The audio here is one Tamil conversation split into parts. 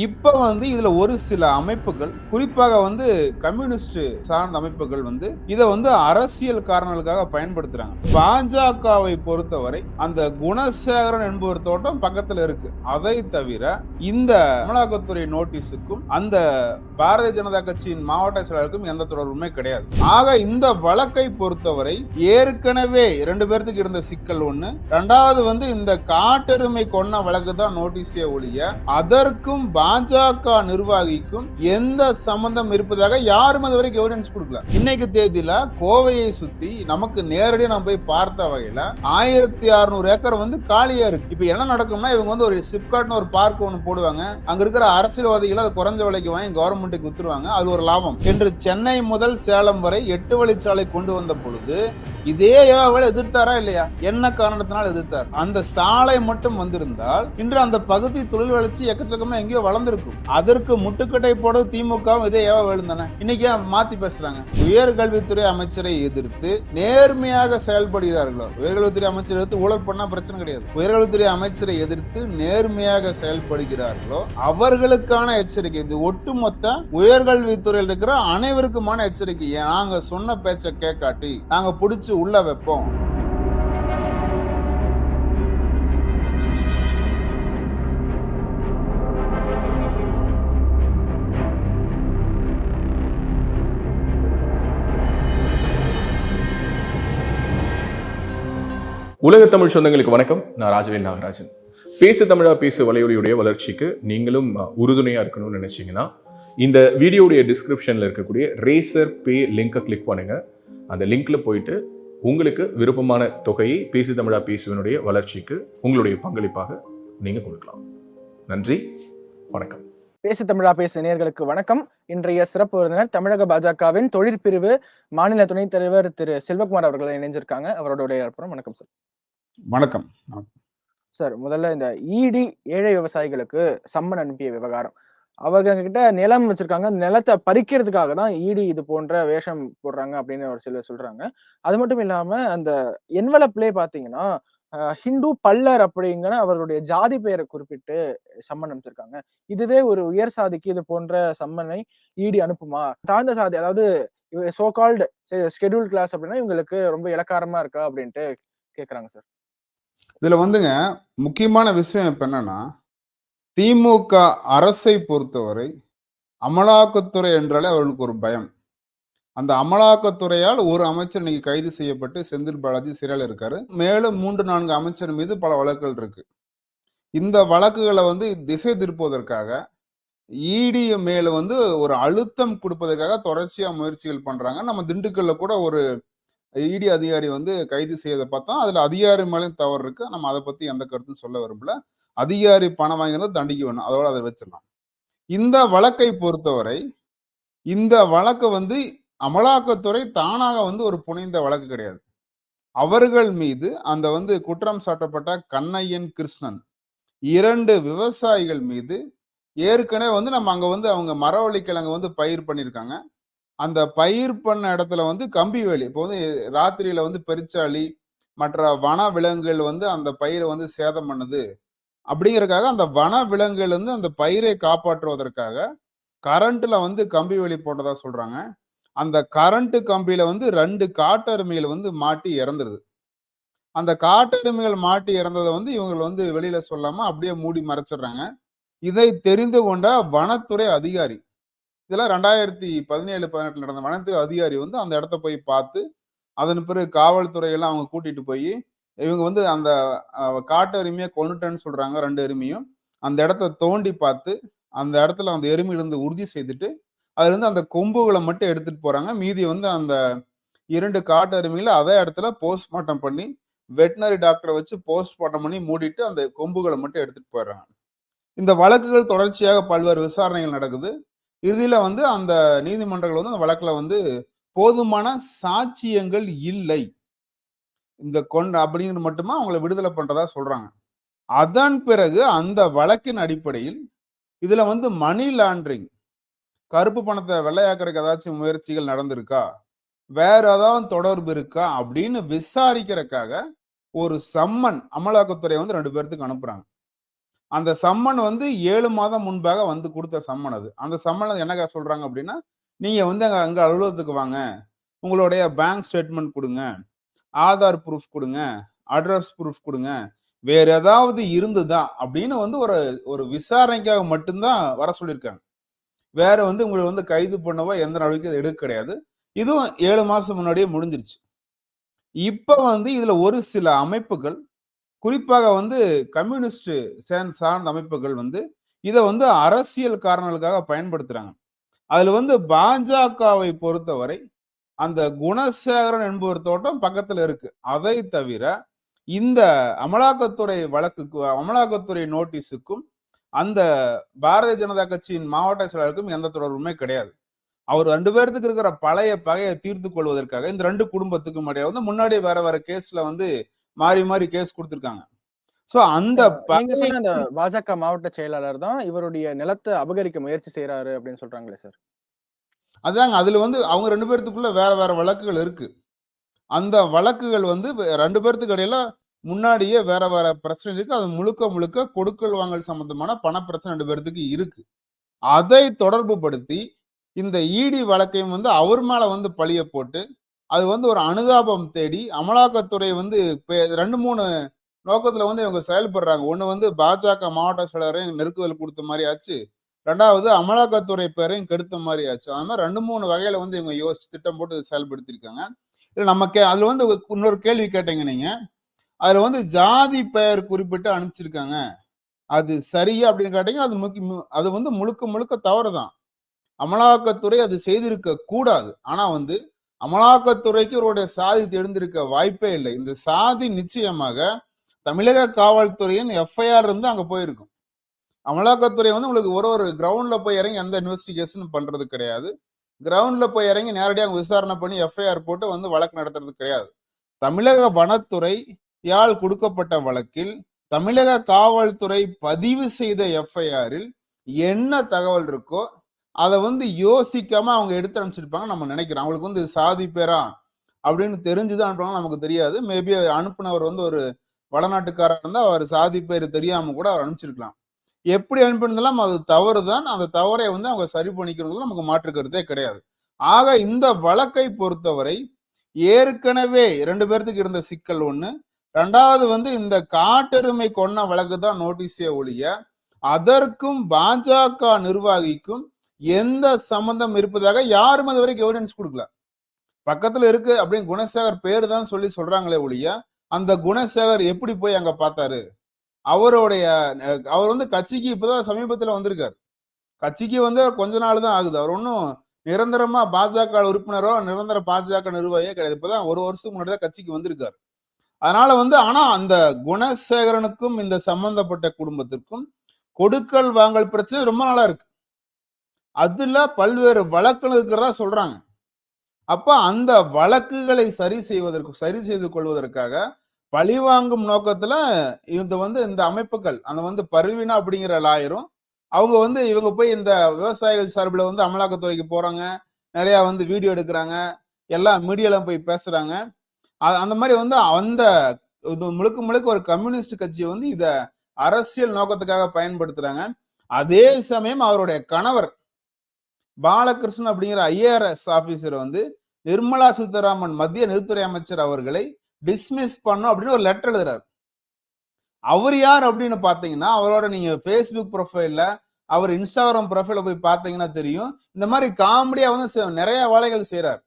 இப்போ வந்து இதுல ஒரு சில அமைப்புகள் குறிப்பாக வந்து கம்யூனிஸ்ட் சார்ந்த அமைப்புகள் வந்து இதை வந்து அரசியல் காரணங்களுக்காக பயன்படுத்துறாங்க. பாஜகவை பொறுத்தவரை அந்த குணசேகரன் என்பவர் தோட்டம் பக்கத்துல இருக்கு. அதை தவிர இந்த அமலாக்கத்துறை நோட்டீஸுக்கும் அந்த பாரதிய ஜனதா கட்சியின் மாவட்ட செயலாளருக்கும் எந்த தொடர்புமே கிடையாது. ஆக இந்த வழக்கை பொறுத்தவரை ஏற்கனவே ரெண்டு பேர்த்துக்கு இருந்த சிக்கல் ஒண்ணு ரெண்டாவது வந்து இந்த காட்டெருமை கொன்ன வழக்கு தான் நோட்டீஸே ஒழிய அதற்கும் பாஜக நிர்வாகிக்கும் எந்த சம்பந்தம் இருப்பதாக யாரும் அது வரைக்கும் எவிடன்ஸ் கொடுக்கல. இன்னைக்கு தேதியில கோவையை சுத்தி நமக்கு நேரடியாக நம்ம போய் பார்த்த வகையில ஆயிரத்தி அறுநூறு ஏக்கர் வந்து காலியா இருக்கு. இப்ப என்ன நடக்கும்னா இவங்க வந்து ஒரு சிப்காட்னு ஒரு பார்க் ஒன்று போடுவாங்க. அங்க இருக்கிற அரசியல்வாதிகள் அதை குறைஞ்ச விலைக்கு வாங்கி கவர்மெண்ட்டுக்கு வித்துருவாங்க. அது ஒரு லாபம். என்று சென்னை முதல் சேலம் வரை எட்டு வழிச்சாலை கொண்டு வந்த பொழுது இதே யோகாவில் எதிர்த்தாரா இல்லையா? என்ன காரணத்தினால் எதிர்த்தார்? அந்த சாலை மட்டும் வந்திருந்தால் இன்று அந்த பகுதி தொழில் வளர்ச்சி எக்கச்சக்கமா எங்கேயோ வளர்ந்திருக்கும். அதற்கு முட்டுக்கட்டை போட திமுகவும் இதே ஏவா விழுந்தன இன்னைக்கு மாத்தி பேசுறாங்க? உயர்கல்வித்துறை அமைச்சரை எதிர்த்து நேர்மையாக செயல்படுகிறார்களோ? உயர்கல்வித்துறை அமைச்சரை எதிர்த்து ஊழல் பண்ணா பிரச்சனை கிடையாது. உயர்கல்வித்துறை அமைச்சரை எதிர்த்து நேர்மையாக செயல்படுகிறார்களோ? அவர்களுக்கான எச்சரிக்கை. இது ஒட்டுமொத்த உயர்கல்வித்துறையில் இருக்கிற அனைவருக்குமான எச்சரிக்கை. ஏன்? நாங்க சொன்ன பேச்சை கேட்காட்டி நாங்க பிடிச்ச உள்ள வைப்போம். உலக தமிழ் சொந்தங்களுக்கு வணக்கம். நான் ராஜவேல் நாகராஜன். பேசு தமிழா பேசு வலையொலியுடைய வளர்ச்சிக்கு நீங்களும் உறுதுணையாக உறுதுணையா இருக்கணும்னு நினைச்சீங்கன்னா இந்த வீடியோடைய டிஸ்கிரிப்ஷன்ல இருக்கக்கூடிய ரேசர் பே லிங்கை கிளிக் பண்ணுங்க. அந்த லிங்க்ல போயிட்டு உங்களுக்கு விருப்பமான தொகையை பேசு தமிழா பேசுவனுடைய வளர்ச்சிக்கு உங்களுடைய பங்களிப்பாக நீங்க கொடுக்கலாம். நன்றி வணக்கம். பேசு தமிழா பேசு நேயர்களுக்கு வணக்கம். இன்றைய சிறப்பு விருந்தினர் தமிழக பாஜகவின் தொழிற்பிரிவு மாநில துணைத் தலைவர் திரு செல்வகுமார் அவர்கள் இணைஞ்சிருக்காங்க. அவரோட அப்புறம் வணக்கம் சார். வணக்கம். சார் முதல்ல இந்த இடி ஏழை விவசாயிகளுக்கு சம்மன் அனுப்பிய விவகாரம். அவர்கள் கிட்ட நிலம் வச்சிருக்காங்க. அந்த நிலத்தை பறிக்கிறதுக்காக தான் ஈடி இது போன்ற வேஷம் போடுறாங்க அப்படின்னு ஒரு சிலர் சொல்றாங்க. அது மட்டும் இல்லாம அந்த என்வலப்லேயே பாத்தீங்கன்னா ஹிந்து பல்லர் அப்படிங்கிற அவர்களுடைய ஜாதி பெயரை குறிப்பிட்டு சம்மன் அனுப்பிச்சிருக்காங்க இதுவே ஒரு உயர் சாதிக்கு இது போன்ற சம்மனை ஈடி அனுப்புமா? தாழ்ந்த சாதி அதாவது சோ கால்டு ஸ்கெடியூல் கிளாஸ் அப்படின்னா இவங்களுக்கு ரொம்ப இலக்காரமா இருக்கா அப்படின்ட்டு கேக்குறாங்க சார் இதுல வந்துங்க முக்கியமான விஷயம் இப்ப என்னன்னா திமுக அரசை பொறுத்தவரை அமலாக்கத்துறை என்றாலே அவர்களுக்கு ஒரு பயம். அந்த அமலாக்கத்துறையால் ஒரு அமைச்சர் இன்னைக்கு கைது செய்யப்பட்டு செந்தில் பாலாஜி சிறையில் இருக்காரு. மேலும் மூன்று நான்கு அமைச்சர் மீது பல வழக்குகள் இருக்கு. இந்த வழக்குகளை வந்து திசை திருப்புவதற்காக இடி மேல வந்து ஒரு அழுத்தம் கொடுப்பதற்காக தொடர்ச்சியா முயற்சிகள் பண்றாங்க. நம்ம திண்டுக்கல்ல கூட ஒரு இடி அதிகாரி வந்து கைது செய்யறதை பார்த்தோம் அதுல அதிகாரி மேலேயும் தவறு இருக்கு. நம்ம அதை பத்தி எந்த கருத்தும் சொல்ல விரும்பல. அதிகாரி பணம் வாங்கியிருந்தால் தண்டிக்க வேணும். அதோட அதை வச்சிடலாம். இந்த வழக்கை பொறுத்தவரை இந்த வழக்கு வந்து அமலாக்கத்துறை தானாக வந்து ஒரு புனைந்த வழக்கு கிடையாது. அவர்கள் மீது அந்த வந்து குற்றம் சாட்டப்பட்ட கண்ணையன் கிருஷ்ணன் இரண்டு விவசாயிகள் மீது ஏற்கனவே வந்து நம்ம அங்கே வந்து அவங்க மரவள்ளிக்கிழங்கு வந்து பயிர் பண்ணியிருக்காங்க. அந்த பயிர் பண்ண இடத்துல வந்து கம்பி வேலி இப்போ வந்து ராத்திரியில வந்து பெருச்சாளி மற்ற வன விலங்குகள் வந்து அந்த பயிரை வந்து சேதம் பண்ணுது. அப்படிங்கிறதுக்காக அந்த வன விலங்குகள் வந்து அந்த பயிரை காப்பாற்றுவதற்காக கரண்ட்ல வந்து கம்பி வேலி போட்டதா சொல்றாங்க. அந்த கரண்ட் கம்பியில வந்து ரெண்டு காட்டெருமைகள் வந்து மாட்டி இறந்துருது. அந்த காட்டெருமைகள் மாட்டி இறந்ததை வந்து இவங்க வந்து வெளியில சொல்லாம அப்படியே மூடி மறைச்சிடுறாங்க. இதை தெரிந்து கொண்ட வனத்துறை அதிகாரி இதெல்லாம் ரெண்டாயிரத்தி பதினேழு பதினெட்டுல நடந்த வனத்துறை அதிகாரி வந்து அந்த இடத்த போய் பார்த்து அதன் பிறகு காவல்துறையெல்லாம் அவங்க கூட்டிட்டு போய் இவங்க வந்து அந்த காட்டு எருமையை கொண்டுட்டேன்னு சொல்றாங்க ரெண்டு எருமையும். அந்த இடத்த தோண்டி பார்த்து அந்த இடத்துல அந்த எருமையிலிருந்து உறுதி செய்துட்டு அதுலேருந்து அந்த கொம்புகளை மட்டும் எடுத்துட்டு போறாங்க. மீதி வந்து அந்த இரண்டு காட்டு எருமைகளை அதே இடத்துல போஸ்ட்மார்ட்டம் பண்ணி வெட்டினரி டாக்டரை வச்சு போஸ்ட்மார்ட்டம் பண்ணி மூடிட்டு அந்த கொம்புகளை மட்டும் எடுத்துட்டு போயிடுறாங்க. இந்த வழக்குகள் தொடர்ச்சியாக பல்வேறு விசாரணைகள் நடக்குது. இறுதியில வந்து அந்த நீதிமன்றங்கள் வந்து அந்த வழக்குல வந்து போதுமான சாட்சியங்கள் இல்லை. இந்த கொண்ட அப்படிங்கிறது மட்டுமா? அவங்கள விடுதலை பண்றதா சொல்றாங்க. அதன் பிறகு அந்த வழக்கின் அடிப்படையில் இதுல வந்து மணி லாண்ட்ரிங் கருப்பு பணத்தை வெள்ளையாக்குறதுக்கு ஏதாச்சும் முயற்சிகள் நடந்திருக்கா? வேற ஏதாவது தொடர்பு இருக்கா? அப்படின்னு விசாரிக்கிறதுக்காக ஒரு சம்மன் அமலாக்கத்துறை வந்து ரெண்டு பேர்த்துக்கு அனுப்புறாங்க. அந்த சம்மன் வந்து ஏழு மாதம் முன்பாக வந்து கொடுத்த சம்மன் அது. அந்த சம்மன் என்ன சொல்றாங்க அப்படின்னா நீங்க வந்து அங்க அங்க அலுவலகத்துக்கு வாங்க. உங்களுடைய பேங்க் ஸ்டேட்மெண்ட் கொடுங்க. ஆதார் ப்ரூஃப் கொடுங்க அட்ரஸ் ப்ரூஃப் கொடுங்க வேற ஏதாவது இருந்ததா அப்படின்னு வந்து ஒரு ஒரு விசாரணைக்காக மட்டும்தான் வர சொல்லியிருக்காங்க. வேற வந்து உங்களை வந்து கைது பண்ணவோ எந்த நடவடிக்கையும் எடுக்க கிடையாது. இதுவும் ஏழு மாசம் முன்னாடியே முடிஞ்சிருச்சு. இப்ப வந்து இதுல ஒரு சில அமைப்புகள் குறிப்பாக வந்து கம்யூனிஸ்ட் சேன் சார்ந்த அமைப்புகள் வந்து இதை வந்து அரசியல் காரணங்களுக்காக பயன்படுத்துறாங்க. அதுல வந்து பாஜகவை பொறுத்தவரை அந்த குணசேகரன் என்பவர் தோட்டம் பக்கத்துல இருக்கு. அதை தவிர இந்த அமலாக்கத்துறை வழக்குக்கு அமலாக்கத்துறை நோட்டீஸுக்கும் அந்த பாரதிய ஜனதா கட்சியின் மாவட்ட செயலாளருக்கும் எந்த தொடர்புமே கிடையாது. அவர் ரெண்டு பேர்த்துக்கு இருக்கிற பழைய பகையை தீர்த்து கொள்வதற்காக இந்த ரெண்டு குடும்பத்துக்கும் இடையே வந்து முன்னாடி வேற வேற கேஸ்ல வந்து மாறி மாறி கேஸ் கொடுத்திருக்காங்க. சோ அந்த பாஜக மாவட்ட செயலாளர் தான் இவருடைய நிலத்தை அபகரிக்க முயற்சி செய்யறாரு அப்படின்னு சொல்றாங்களே சார். அதாங்க அதில் வந்து அவங்க ரெண்டு பேர்த்துக்குள்ளே வேறு வேறு வழக்குகள் இருக்குது அந்த வழக்குகள் வந்து ரெண்டு பேர்த்துக்கு இடையில முன்னாடியே வேற வேற பிரச்சனை இருக்கு. அது முழுக்க முழுக்க கொடுக்கல் வாங்கல் சம்பந்தமான பண பிரச்சனை ரெண்டு பேர்த்துக்கு இருக்கு. அதை தொடர்பு படுத்தி இந்த ஈடி வழக்கையும் வந்து அவர் மேல வந்து பழிய போட்டு அது வந்து ஒரு அனுதாபம் தேடி அமலாக்கத்துறை வந்து ரெண்டு மூணு நோக்கத்துல வந்து இவங்க செயல்படுறாங்க. ஒண்ணு வந்து பாஜக மாவட்ட செயலரையும் நெருக்குதல் கொடுத்த மாதிரி ஆச்சு. ரெண்டாவது அமலாக்கத்துறை பேரையும் கெடுத்த மாதிரி ஆச்சு. அது மாதிரி ரெண்டு மூணு வகையில வந்து இவங்க யோசிச்சு திட்டம் போட்டு செயல்படுத்தியிருக்காங்க. இல்லை நமக்கு அதுல வந்து இன்னொரு கேள்வி கேட்டீங்க நீங்க. அதுல வந்து ஜாதி பெயர் குறிப்பிட்டு அனுப்பிச்சிருக்காங்க. அது சரியா அப்படின்னு கேட்டீங்க அது முக்கிய மு- அது வந்து முழுக்க முழுக்க தவறுதான். அமலாக்கத்துறை அது செய்திருக்க கூடாது. ஆனா வந்து அமலாக்கத்துறைக்கு இவருடைய சாதி தெரிந்திருக்க வாய்ப்பே இல்லை. இந்த சாதி நிச்சயமாக தமிழக காவல்துறையின் எஃப்ஐஆர் இருந்து அங்க போயிருக்கும். அமலாக்கத்துறை வந்து உங்களுக்கு ஒரு ஒரு கிரவுண்ட்ல போய் இறங்கி எந்த இன்வெஸ்டிகேஷன் பண்றது கிடையாது. கிரவுண்ட்ல போய் இறங்கி நேரடியாக விசாரணை பண்ணி எஃப்ஐஆர் போட்டு வந்து வழக்கு நடத்துறது கிடையாது. தமிழக வனத்துறை யால் கொடுக்கப்பட்ட வழக்கில் தமிழக காவல்துறை பதிவு செய்த எஃப்ஐஆரில் என்ன தகவல் இருக்கோ அதை வந்து யோசிக்காம அவங்க எடுத்து அனுப்பிச்சிருப்பாங்க நம்ம நினைக்கிறோம். அவங்களுக்கு வந்து சாதி பேரா அப்படின்னு தெரிஞ்சுதான் அனுப்புவாங்க நமக்கு தெரியாது. மேபி அனுப்புனவர் வந்து ஒரு வடநாட்டுக்காரர் இருந்தால் அவர் சாதி பேர் தெரியாம கூட அவர் அனுப்பிச்சிருக்கலாம். எப்படி அனுப்பியிருந்தாலும் அது தவறு தான் அந்த தவறை வந்து அவங்க சரி பண்ணிக்கிறது நமக்கு மாற்றுக்கிறதே கிடையாது. ஆக இந்த வழக்கை பொறுத்தவரை ஏற்கனவே ரெண்டு பேர்த்துக்கு இருந்த சிக்கல் ஒன்று ரெண்டாவது வந்து இந்த காட்டெருமை கொன்ன வழக்கு தான் நோட்டீஸே ஒழிய அதற்கும் பாஜக நிர்வாகிக்கும் எந்த சம்பந்தம் இருப்பதாக யாரும் அது வரைக்கும் எவிடன்ஸ் கொடுக்கல. பக்கத்துல இருக்கு அப்படின்னு குணசேகர் பேரு தான் சொல்லி சொல்றாங்களே ஒழிய அந்த குணசேகர் எப்படி போய் அங்க பார்த்தாரு? அவருடைய அவர் வந்து கட்சிக்கு இப்பதான் சமீபத்துல வந்திருக்காரு. கட்சிக்கு வந்து கொஞ்ச நாள் தான் ஆகுது. அவர் ஒன்றும் நிரந்தரமா பாஜக உறுப்பினரோ நிரந்தர பாஜக நிர்வாகியோ கிடையாது. இப்பதான் ஒரு வருஷத்துக்கு முன்னாடி தான் கட்சிக்கு வந்திருக்காரு. அதனால வந்து ஆனா அந்த குணசேகரனுக்கும் இந்த சம்பந்தப்பட்ட குடும்பத்திற்கும் கொடுக்கல் வாங்கல் பிரச்சனை ரொம்ப நாளா இருக்கு. அதுல பல்வேறு வழக்குகள் இருக்கிறதா சொல்றாங்க. அப்ப அந்த வழக்குகளை சரி செய்வதற்கு சரி செய்து கொள்வதற்காக பழிவாங்கும் நோக்கத்துல இந்த வந்து இந்த அமைப்புகள் அந்த வந்து பருவினா அப்படிங்கிற லாயரும் அவங்க வந்து இவங்க போய் இந்த விவசாயிகள் சார்பில் வந்து அமலாக்கத்துறைக்கு போறாங்க நிறைய வந்து வீடியோ எடுக்கிறாங்க எல்லா மீடியாலாம் போய் பேசுறாங்க. அந்த மாதிரி வந்து அந்த இது முழுக்க முழுக்க ஒரு கம்யூனிஸ்ட் கட்சியை வந்து இத அரசியல் நோக்கத்துக்காக பயன்படுத்துறாங்க. அதே சமயம் அவருடைய கணவர் பாலகிருஷ்ணன் அப்படிங்கிற ஐஏஆர்எஸ் ஆபீசர் வந்து நிர்மலா சீதாராமன் மத்திய நிதித்துறை அமைச்சர் அவர்களை டிஸ்மிஸ் பண்ணும் அப்படின்னு ஒரு லெட்டர் எழுதுறாரு. அவர் யார் அப்படின்னு பாத்தீங்கன்னா அவரோட நீங்க ஃபேஸ்புக் ப்ரொஃபைல்ல அவர் இன்ஸ்டாகிராம் ப்ரொஃபைல போய் பார்த்தீங்கன்னா தெரியும். இந்த மாதிரி காமெடியா வந்து நிறைய வேலைகள் செய்யறார்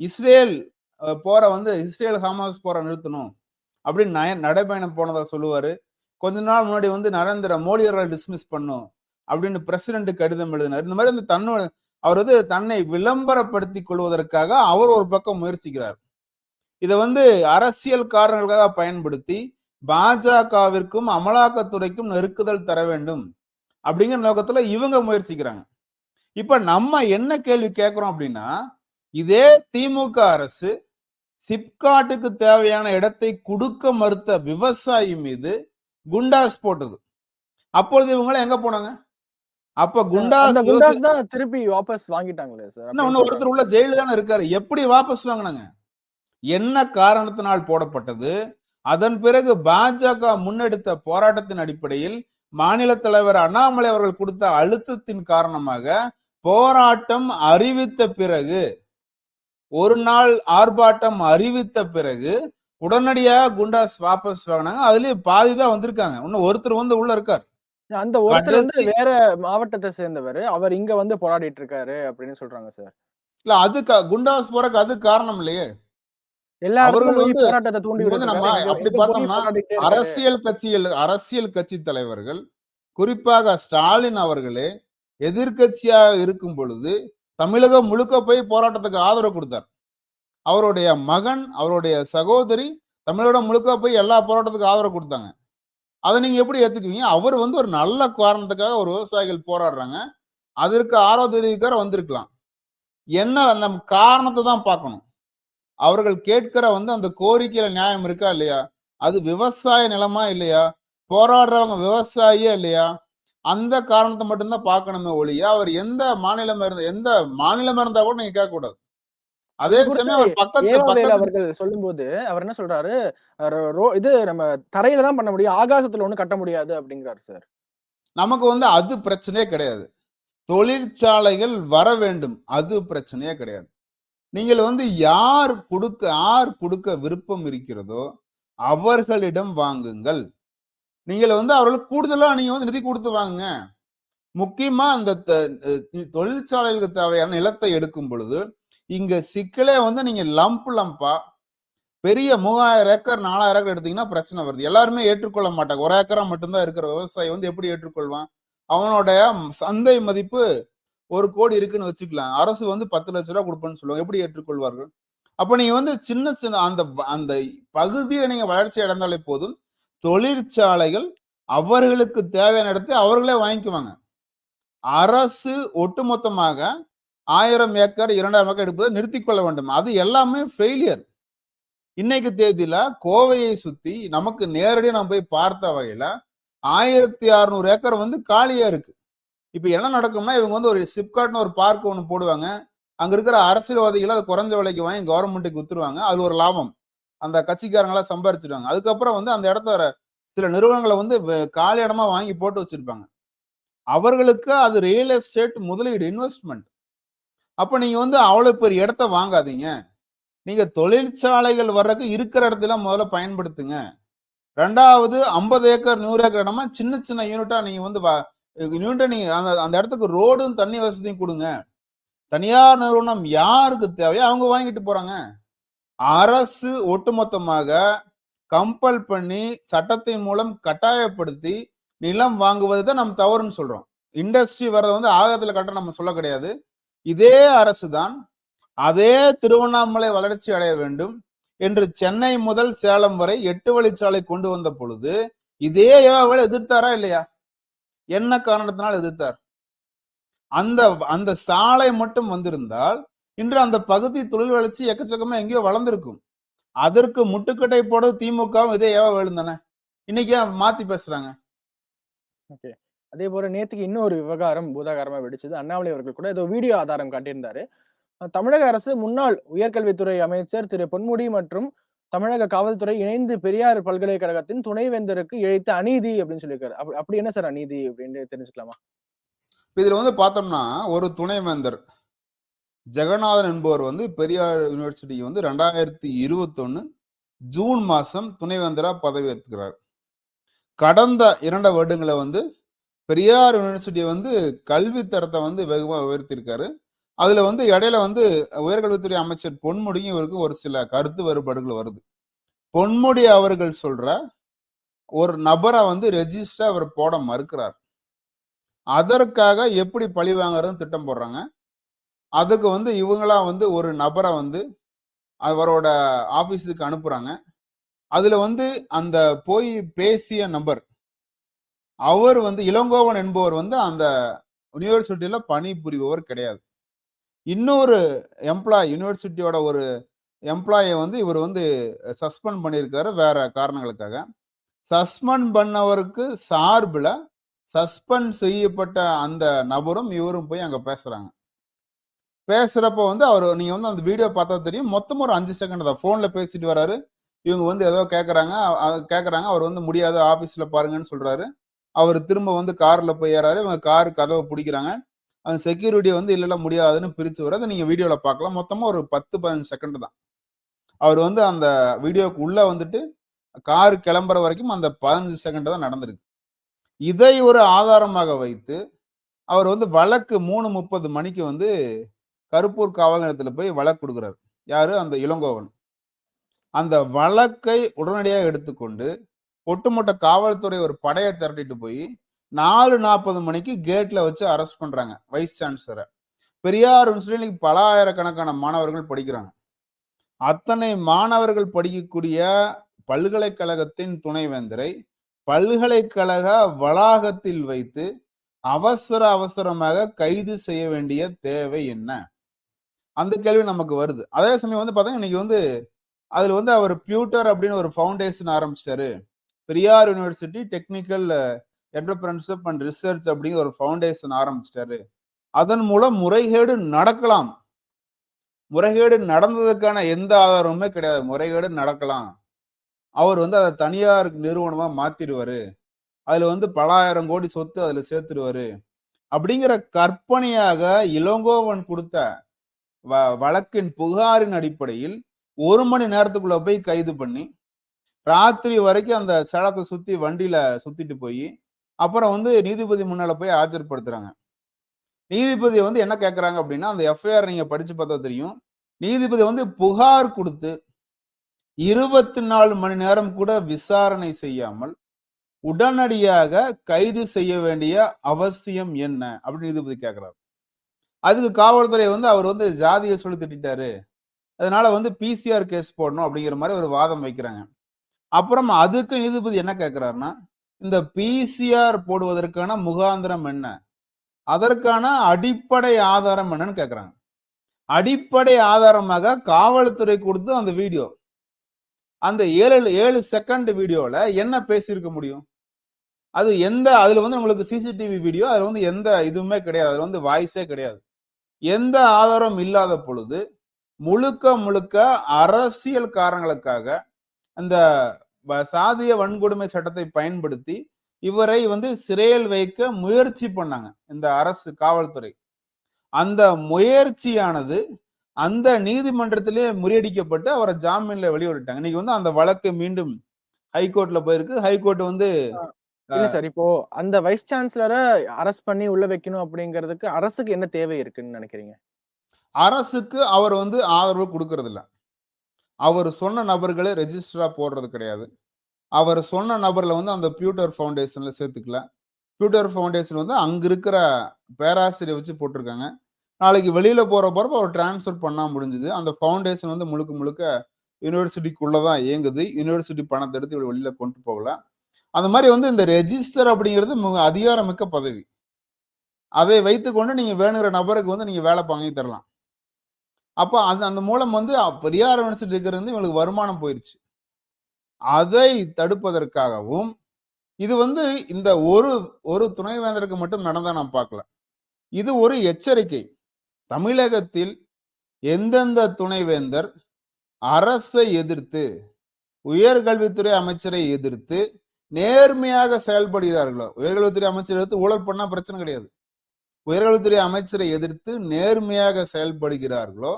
இஸ்ரேல் போற வந்து இஸ்ரேல் ஹமாஸ் போற நிறுத்தணும் அப்படின்னு நய நடைபயணம் போனதா சொல்லுவாரு. கொஞ்ச நாள் முன்னாடி வந்து நரேந்திர மோடி அவர்களை டிஸ்மிஸ் பண்ணும் அப்படின்னு பிரசிடென்ட் கடிதம் எழுதினார். இந்த மாதிரி வந்து தன்னோட அவர் வந்து தன்னை விளம்பரப்படுத்தி கொள்வதற்காக அவர் ஒரு பக்கம் முயற்சிக்கிறார். இதை வந்து அரசியல் காரணங்களுக்காக பயன்படுத்தி பாஜகவிற்கும் அமலாக்கத்துறைக்கும் நெருக்குதல் தர வேண்டும் அப்படிங்கிற நோக்கத்துல இவங்க முயற்சிக்கிறாங்க. இப்ப நம்ம என்ன கேள்வி கேட்கிறோம் அப்படின்னா இதே திமுக அரசு சிப்காட்டுக்கு தேவையான இடத்தை கொடுக்க மறுத்த விவசாயி மீது குண்டாஸ் போட்டது. அப்பொழுது இவங்க எங்க போனாங்க? அப்ப குண்டாஸ் குண்டாஸ் தான் திருப்பி வாபஸ் வாங்கிட்டாங்களே சார். இன்னும் ஒருத்தர் உள்ள ஜெயில தானே இருக்காரு. எப்படி வாபஸ் வாங்கினாங்க? என்ன காரணத்தினால் போடப்பட்டது? அதன் பிறகு பாஜக முன்னெடுத்த போராட்டத்தின் அடிப்படையில் மாநில தலைவர் அண்ணாமலை அவர்கள் கொடுத்த அழுத்தத்தின் காரணமாக போராட்டம் அறிவித்த பிறகு ஒரு நாள் ஆர்ப்பாட்டம் அறிவித்த பிறகு உடனடியாக குண்டாஸ் வாபஸ் வாங்கினாங்க. அதுலயும் பாதி தான் வந்திருக்காங்க. இன்னும் ஒருத்தர் வந்து உள்ள இருக்கார். அந்த ஒருத்தர் வந்து வேற மாவட்டத்தை சேர்ந்தவர். அவர் இங்க வந்து போராடிட்டு இருக்காரு அப்படின்னு சொல்றாங்க சார். இல்ல அது குண்டாஸ் போறக்கு அது காரணம் இல்லையே. அரசியல் கட்சிகள் அரசியல் கட்சி தலைவர்கள் குறிப்பாக ஸ்டாலின் அவர்களே எதிர்க்கட்சியாக இருக்கும் பொழுது தமிழகம் முழுக்க போய் போராட்டத்துக்கு ஆதரவு கொடுத்தார். அவருடைய மகன் அவருடைய சகோதரி தமிழகம் முழுக்க போய் எல்லா போராட்டத்துக்கு ஆதரவு கொடுத்தாங்க. அதை நீங்க எப்படி ஏத்துக்குவீங்க? அவர் வந்து ஒரு நல்ல காரணத்துக்காக ஒரு விவசாயிகள் போராடுறாங்க. அதற்கு ஆதரவு தெரிவிக்கிற வந்திருக்கலாம். என்ன அந்த காரணத்தை தான் பார்க்கணும். அவர்கள் கேட்கிற வந்து அந்த கோரிக்கையில நியாயம் இருக்கா இல்லையா? அது விவசாய நிலமா இல்லையா? போராடுறவங்க விவசாயியே இல்லையா? அந்த காரணத்தை மட்டும்தான் பார்க்கணுமே ஒழிய அவர் எந்த மாநிலம் இருந்த எந்த மாநிலம் இருந்தா கூட நீங்க கேட்க கூடாது அதே சமயம் அவர் பக்கத்து அவர்கள் சொல்லும்போது அவர் என்ன சொல்றாரு? இது நம்ம தரையில தான் பண்ண முடியும் ஆகாசத்துல ஒண்ணும் கட்ட முடியாது அப்படிங்கிறாரு சார். நமக்கு வந்து அது பிரச்சனையே கிடையாது. தொழிற்சாலைகள் வர வேண்டும் அது பிரச்சனையே கிடையாது. நீங்கள் வந்து யார் கொடுக்க யார் கொடுக்க விருப்பம் இருக்கிறதோ அவர்களிடம் வாங்குங்கள். நீங்கள் வந்து அவர்களுக்கு கூடுதலாக நீங்கள் வந்து நிதி கொடுத்து வாங்குங்க. முக்கியமா அந்த தொழிற்சாலைகளுக்கு தேவையான நிலத்தை எடுக்கும் பொழுது இங்க சிக்கலே வந்து நீங்க லம்ப் லம்பா பெரிய மூவாயிரம் ஏக்கர் நாலாயிரம் ஏக்கர் எடுத்தீங்கன்னா பிரச்சனை வருது. எல்லாருமே ஏற்றுக்கொள்ள மாட்டாங்க. ஒரு ஏக்கரா மட்டும்தான் இருக்கிற விவசாயி வந்து எப்படி ஏற்றுக்கொள்வான்? அவனுடைய சந்தை மதிப்பு ஒரு கோடி இருக்குன்னு வச்சுக்கலாம். அரசு வந்து பத்து லட்ச ரூபா கொடுப்பேன்னு சொல்லுவாங்க. எப்படி ஏற்றுக்கொள்வார்கள்? அப்ப நீங்க வந்து சின்ன சின்ன அந்த வ- அந்த பகுதியை நீங்க வளர்ச்சி அடைந்தாலே போதும். தொழிற்சாலைகள் அவர்களுக்கு தேவையான இடத்தை அவர்களே வாங்கிக்குவாங்க. அரசு ஒட்டுமொத்தமாக ஆயிரம் ஏக்கர் இரண்டாயிரம் ஏக்கர் எடுப்பதை நிறுத்தி கொள்ள வேண்டும். அது எல்லாமே ஃபெயிலியர் இன்னைக்கு தேதியில கோவையை சுத்தி நமக்கு நேரடியாக நம்ம போய் பார்த்த வகையில ஆயிரத்தி அறுநூறு ஏக்கர் வந்து காலியா இருக்கு. இப்போ என்ன நடக்கும்னா இவங்க வந்து ஒரு சிப்காட்னு ஒரு பார்க் ஒன்று போடுவாங்க. அங்கே இருக்கிற அரசியல்வாதிகளை அதை குறைஞ்ச விலைக்கு வாங்கி கவர்மெண்ட்டுக்கு வித்துருவாங்க. அது ஒரு லாபம். அந்த கட்சிக்காரங்களாம் சம்பாரிச்சிடுவாங்க அதுக்கப்புறம் வந்து அந்த இடத்த சில நிறுவனங்களை வந்து காலி இடமா வாங்கி போட்டு வச்சிருப்பாங்க. அவர்களுக்கு அது ரியல் எஸ்டேட் முதலீடு இன்வெஸ்ட்மெண்ட் அப்போ நீங்கள் வந்து அவ்வளோ பெரிய இடத்த வாங்காதீங்க. நீங்கள் தொழிற்சாலைகள் வர்றதுக்கு இருக்கிற இடத்துல முதல்ல பயன்படுத்துங்க. ரெண்டாவது ஐம்பது ஏக்கர் நூறு ஏக்கர் இடமா சின்ன சின்ன யூனிட்டாக நீங்கள் வந்து நியூட்டன் நீங்க அந்த அந்த இடத்துக்கு ரோடும் தண்ணி வசதியும் கொடுங்க. தனியார் நிறுவனம் யாருக்கு தேவையோ அவங்க வாங்கிட்டு போறாங்க. அரசு ஒட்டுமொத்தமாக கம்பல் பண்ணி சட்டத்தின் மூலம் கட்டாயப்படுத்தி நிலம் வாங்குவது தான் நம்ம தவறுன்னு சொல்றோம். இண்டஸ்ட்ரி வரதை வந்து ஆகத்துல கட்ட நம்ம சொல்ல கிடையாது. இதே அரசு தான் அதே திருவண்ணாமலை வளர்ச்சி அடைய வேண்டும் என்று சென்னை முதல் சேலம் வரை எட்டு வழிச்சாலை கொண்டு வந்த பொழுது இதே யோகாவில் எதிர்த்தாரா இல்லையா? என்ன காரணத்தினால் எதிர்த்தார்? அந்த அந்த சாலை மட்டும் வந்திருந்தால் இன்று அந்த பகுதி தொழில் வளர்ச்சி எக்கச்சக்கமா எங்கேயோ வளர்ந்திருக்கும். அதற்கு முட்டுக்கட்டை போட திமுகவும் இதே ஏவாவேலு தானே? இன்னைக்கு மாத்தி பேசுறாங்க? ஓகே. அதே போல நேத்துக்கு இன்னொரு விவகாரம் பூதாகாரமா வெடிச்சது. அண்ணாமலை அவர்கள் கூட ஏதோ வீடியோ ஆதாரம் காட்டியிருந்தாரு. தமிழக அரசு முன்னாள் உயர்கல்வித்துறை அமைச்சர் திரு பொன்முடி மற்றும் தமிழக காவல்துறை இணைந்து பெரியார் பல்கலைக்கழகத்தின் துணைவேந்தருக்கு இழைத்த அநீதி அப்படின்னு சொல்லியிருக்காரு. அப்படி அப்படி என்ன சார் அநீதி அப்படின்னு தெரிஞ்சுக்கலாமா? இதுல வந்து பார்த்தோம்னா ஒரு துணைவேந்தர் ஜெகநாதன் என்பவர் வந்து பெரியார் யூனிவர்சிட்டிக்கு வந்து ரெண்டாயிரத்தி இருபத்தொன்னு ஜூன் மாசம் துணைவேந்தரா பதவி ஏற்றுக்கிறார் கடந்த இரண்டு வருடங்களை வந்து பெரியார் யூனிவர்சிட்டி வந்து கல்வி தரத்தை வந்து வெகுவாக உயர்த்தியிருக்காரு. அதுல வந்து இடையில வந்து உயர்கல்வித்துறை அமைச்சர் பொன்முடியும் இவருக்கு ஒரு சில கருத்து வேறுபாடுகள் வருது. பொன்முடி அவர்கள் சொல்ற ஒரு நபரை வந்து ரெஜிஸ்டர் அவர் போட மறுக்கிறார். அதற்காக எப்படி பழி வாங்குறதுன்னு திட்டம் போடுறாங்க. அதுக்கு வந்து இவங்களா வந்து ஒரு நபரை வந்து அவரோட ஆபீஸுக்கு அனுப்புறாங்க. அதுல வந்து அந்த போய் பேசிய நபர் அவர் வந்து இளங்கோவன் என்பவர் வந்து அந்த யூனிவர்சிட்டியில பணிபுரிபவர் கிடையாது. இன்னொரு எம்ப்ளாய் யூனிவர்சிட்டியோட ஒரு எம்ப்ளாயை வந்து இவர் வந்து சஸ்பெண்ட் பண்ணியிருக்காரு வேற காரணங்களுக்காக. சஸ்பெண்ட் பண்ணவருக்கு சார்பில் சஸ்பெண்ட் செய்யப்பட்ட அந்த நபரும் இவரும் போய் அங்கே பேசுகிறாங்க பேசுகிறப்ப வந்து அவர் நீங்கள் வந்து அந்த வீடியோ பார்த்தா தெரியும். மொத்தம் ஒரு அஞ்சு செகண்ட் தான். ஃபோனில் பேசிட்டு வராரு. இவங்க வந்து ஏதோ கேட்குறாங்க அ- கேட்குறாங்க அவர் வந்து முடியாது ஆஃபீஸில் பாருங்கன்னு சொல்கிறாரு அவர் திரும்ப வந்து காரில் போய் ஏறாரு. இவங்க கார் கதவை பிடிக்கிறாங்க. அந்த செக்யூரிட்டி வந்து இல்லைல்ல முடியாதுன்னு பிரித்து வர அதை நீங்கள் வீடியோவில் பார்க்கலாம். மொத்தமாக ஒரு பத்து பதினஞ்சு செகண்ட் தான். அவர் வந்து அந்த வீடியோவுக்கு உள்ளே வந்துட்டு கார் கிளம்புற வரைக்கும் அந்த பதினஞ்சு செகண்ட் தான் நடந்திருக்கு. இதை ஒரு ஆதாரமாக வைத்து அவர் வந்து வழக்கு மூணு முப்பது மணிக்கு வந்து கருப்பூர் காவல் நிலையத்தில் போய் வழக்கு கொடுக்குறாரு. யாரு? அந்த இளங்கோவன். அந்த வழக்கை உடனடியாக எடுத்துக்கொண்டு ஒட்டுமொத்த காவல்துறை ஒரு படையை திரட்டிட்டு போய் நாலு நாற்பது மணிக்கு கேட்ல வச்சு அரெஸ்ட் பண்றாங்க வைஸ் சான்சலரை. பெரியார் இன்னைக்கு பல ஆயிரக்கணக்கான மாணவர்கள் படிக்கிறாங்க. அத்தனை மாணவர்கள் படிக்கக்கூடிய பல்கலைக்கழகத்தின் துணைவேந்தரை பல்கலைக்கழக வளாகத்தில் வைத்து அவசர அவசரமாக கைது செய்ய வேண்டிய தேவை என்ன? அந்த கேள்வி நமக்கு வருது. அதே சமயம் வந்து பாத்தீங்கன்னா இன்னைக்கு வந்து அதில் வந்து அவர் பியூட்டர் அப்படின்னு ஒரு ஃபவுண்டேஷன் ஆரம்பிச்சாரு. Periyar university technical entrepreneurship and research அப்படிங்கிற ஒரு ஃபவுண்டேஷன் ஆரம்பிச்சிட்டாரு. அதன் மூலம் முறைகேடு நடக்கலாம். முறைகேடு நடந்ததுக்கான எந்த ஆதாரமுமே கிடையாது. முறைகேடு நடக்கலாம். அவர் வந்து அதை தனியார் நிறுவனமா மாத்திடுவாரு. அதுல வந்து பலாயிரம் கோடி சொத்து அதுல சேர்த்துடுவாரு. அப்படிங்கிற கற்பனையாக இளங்கோவன் கொடுத்த வ- வழக்கின் புகாரின் அடிப்படையில் ஒரு மணி நேரத்துக்குள்ள போய் கைது பண்ணி ராத்திரி வரைக்கும் அந்த சேலத்தை சுத்தி வண்டியில சுத்திட்டு போய் அப்புறம் வந்து நீதிபதி முன்னால போய் ஆஜர்படுத்துறாங்க. நீதிபதி வந்து என்ன கேட்குறாங்க அப்படின்னா அந்த எஃப்ஐஆர் நீங்க படிச்சு பார்த்தா தெரியும். நீதிபதி வந்து புகார் கொடுத்து இருபத்தி நாலு மணி நேரம் கூட விசாரணை செய்யாமல் உடனடியாக கைது செய்ய வேண்டிய அவசியம் என்ன அப்படின்னு நீதிபதி கேட்குறாரு அதுக்கு காவல்துறை வந்து அவர் வந்து ஜாதியை சொல்லி திட்டாரு. அதனால வந்து பிசிஆர் கேஸ் போடணும் அப்படிங்கிற மாதிரி ஒரு வாதம் வைக்கிறாங்க. அப்புறம் அதுக்கு நீதிபதி என்ன கேட்குறாருன்னா இந்த பிசிஆர் போடுவதற்கான முகாந்திரம் என்ன? அதற்கான அடிப்படை ஆதாரம் என்னன்னு கேட்குறாங்க அடிப்படை ஆதாரமாக காவல்துறை கொடுத்து அந்த வீடியோ. அந்த ஏழு ஏழு செகண்ட் வீடியோல என்ன பேசியிருக்க முடியும்? அது எந்த அதுல வந்து உங்களுக்கு சிசிடிவி வீடியோ அதுல வந்து எந்த இதுவுமே கிடையாது. அதுல வந்து வாய்ஸே கிடையாது. எந்த ஆதாரம் இல்லாத பொழுது முழுக்க முழுக்க அரசியல் காரணங்களுக்காக அந்த சாதிய வன்கொடுமை சட்டத்தை பயன்படுத்தி இவரை வந்து சிறையில் வைக்க முயற்சி பண்ணாங்க இந்த அரசு காவல்துறை. அந்த முயற்சியானது அந்த நீதிமன்றத்திலே முறியடிக்கப்பட்டு அவரை ஜாமீன்ல வெளியிட்டாங்க. இன்னைக்கு வந்து அந்த வழக்கு மீண்டும் ஹைகோர்ட்ல போயிருக்கு. ஹைகோர்ட் வந்து இல்ல சார் இப்போ அந்த வைஸ் சான்சலரை அரெஸ்ட் பண்ணி உள்ள வைக்கணும் அப்படிங்கிறதுக்கு அரசுக்கு என்ன தேவை இருக்குன்னு நினைக்கிறீங்க? அரசுக்கு அவர் வந்து ஆதரவு கொடுக்கறது இல்ல அவர் சொன்ன நபர்களை ரெஜிஸ்டரா போடுறது கிடையாது. அவர் சொன்ன நபர்ல வந்து அந்த பியூட்டர் ஃபவுண்டேஷன்ல சேர்த்துக்கல. பியூட்டர் ஃபவுண்டேஷன் வந்து அங்க இருக்கிற பேராசிரியர் வச்சு போட்டிருக்காங்க. நாளைக்கு வெளியில போற போறப்ப அவர் டிரான்ஸ்ஃபர் பண்ணா முடிஞ்சது. அந்த ஃபவுண்டேஷன் வந்து முழுக்க முழுக்க யூனிவர்சிட்டிக்குள்ளதான் இயங்குது. யூனிவர்சிட்டி பணத்தை எடுத்து இவர் வெளியில கொண்டு போகல. அந்த மாதிரி வந்து இந்த ரெஜிஸ்டர் அப்படிங்கிறது மிக அதிகாரமிக்க பதவி. அதை வைத்துக்கொண்டு நீங்க வேணுங்கிற நபருக்கு வந்து நீங்க வேலை வாங்கி தரலாம். அப்போ அந்த அந்த மூலம் வந்து பெரியார் யூனிவர்சிட்டி இருக்கிறது இவங்களுக்கு வருமானம் போயிடுச்சு அதை தடுப்பதற்காகவும் இது வந்து இந்த ஒரு ஒரு துணைவேந்தருக்கு மட்டும் நடந்தா நான் பார்க்கல. இது ஒரு எச்சரிக்கை. தமிழகத்தில் எந்தெந்த துணைவேந்தர் அரசை எதிர்த்து உயர்கல்வித்துறை அமைச்சரை எதிர்த்து நேர்மையாக செயல்படுகிறார்களோ உயர்கல்வித்துறை அமைச்சர் எதிர்த்து ஊழல் பண்ணா பிரச்சனை கிடையாது. உயர்கல்வித்துறை அமைச்சரை எதிர்த்து நேர்மையாக செயல்படுகிறார்களோ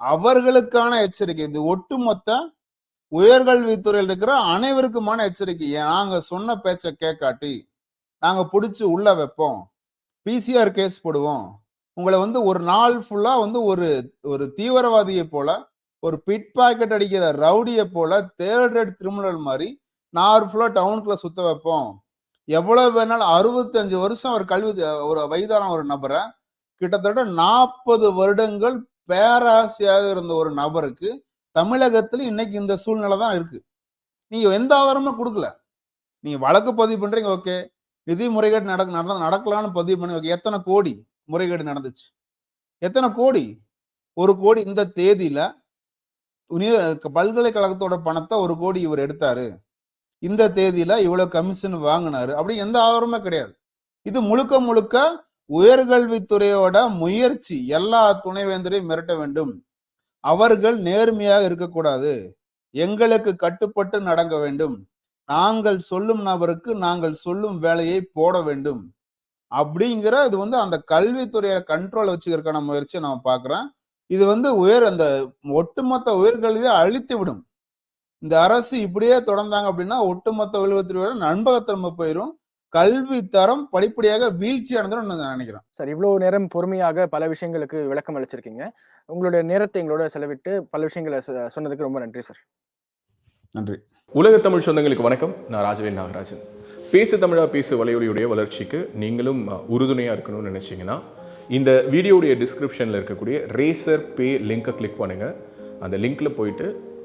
அவர்களுக்கான எச்சரிக்கை. இது ஒட்டுமொத்த உயர்கல்வித்துறையில் இருக்கிற அனைவருக்குமான எச்சரிக்கை. நாங்க சொன்ன பேச்சை கேட்காட்டி நாங்க பிடிச்சி உள்ள வைப்போம். பிசிஆர் கேஸ் போடுவோம். உங்களை வந்து ஒரு நாள் ஃபுல்லா வந்து ஒரு ஒரு தீவிரவாதியை போல ஒரு பிட் பாக்கெட் அடிக்கிற ரவுடியை போல தேர்ட் ரேட் கிரிமினல் மாதிரி நார் ஃபுல்லா டவுனுக்குள்ள சுத்த வைப்போம். எவ்வளவு வேணாலும் அறுபத்தஞ்சு வருஷம் அவர் கல்வி ஒரு வயதான ஒரு நபரை கிட்டத்தட்ட நாற்பது வருடங்கள் பேராசையாக இருந்த ஒரு நபருக்கு தமிழகத்துல இன்னைக்கு இந்த சூழ்நிலை தான் இருக்கு. நீங்க எந்த ஆதாரமும் கொடுக்கல. நீங்க வழக்கு பதிவு பண்றீங்க ஓகே. நிதி முறைகேடு நடக்க நடந்த நடக்கலாம்னு பதிவு பண்ணி ஓகே எத்தனை கோடி முறைகேடு நடந்துச்சு? எத்தனை கோடி? ஒரு கோடி இந்த தேதியில பல்கலைக்கழகத்தோட பணத்தை ஒரு கோடி இவர் எடுத்தாரு. இந்த தேதியில இவ்வளவு கமிஷன் வாங்கினாரு. அப்படி எந்த ஆதாரமுமே கிடையாது. இது முழுக்க முழுக்க உயர்கல்வித்துறையோட முயற்சி எல்லா துணைவேந்தரையும் மிரட்ட வேண்டும். அவர்கள் நேர்மையாக இருக்கக்கூடாது. எங்களுக்கு கட்டுப்பட்டு நடக்க வேண்டும். நாங்கள் சொல்லும் நபருக்கு நாங்கள் சொல்லும் வேலையை போட வேண்டும். அப்படிங்கிற இது வந்து அந்த கல்வித்துறையை கண்ட்ரோல் வச்சுக்கிறதுக்கான முயற்சியை நம்ம பார்க்கிறோம் இது வந்து உயர் அந்த ஒட்டுமொத்த உயர்கல்வியை அழித்து விடும் இந்த அரசு இப்படியே தொடர்ந்தாங்க அப்படின்னா ஒட்டுமொத்த உயர்கல்வியோட நண்பகத்தன்மை போயிடும் கல்வி தரம் படிப்படியாக வீழ்ச்சி அடைந்துடும் நான் நினைக்கிறேன். சார் இவ்வளவு நேரம் பொறுமையாக பல விஷயங்களுக்கு விளக்கம் அளிச்சிருக்கீங்க. உங்களுடைய நேரத்தை எங்களோட செலவிட்டு பல விஷயங்களை சொன்னதுக்கு ரொம்ப நன்றி சார். நன்றி. உலக தமிழ் சொந்தங்களுக்கு வணக்கம். நான் ராஜவேல் நாகராஜன். பேசு தமிழா பேசு வலையொலியுடைய வளர்ச்சிக்கு நீங்களும் அஹ், உறுதுணையா இருக்கணும்னு நினைச்சீங்கன்னா இந்த வீடியோடைய டிஸ்கிரிப்ஷனில் இருக்கக்கூடிய ரேசர் பே லிங்கை கிளிக் பண்ணுங்க. அந்த லிங்க்ல போயிட்டு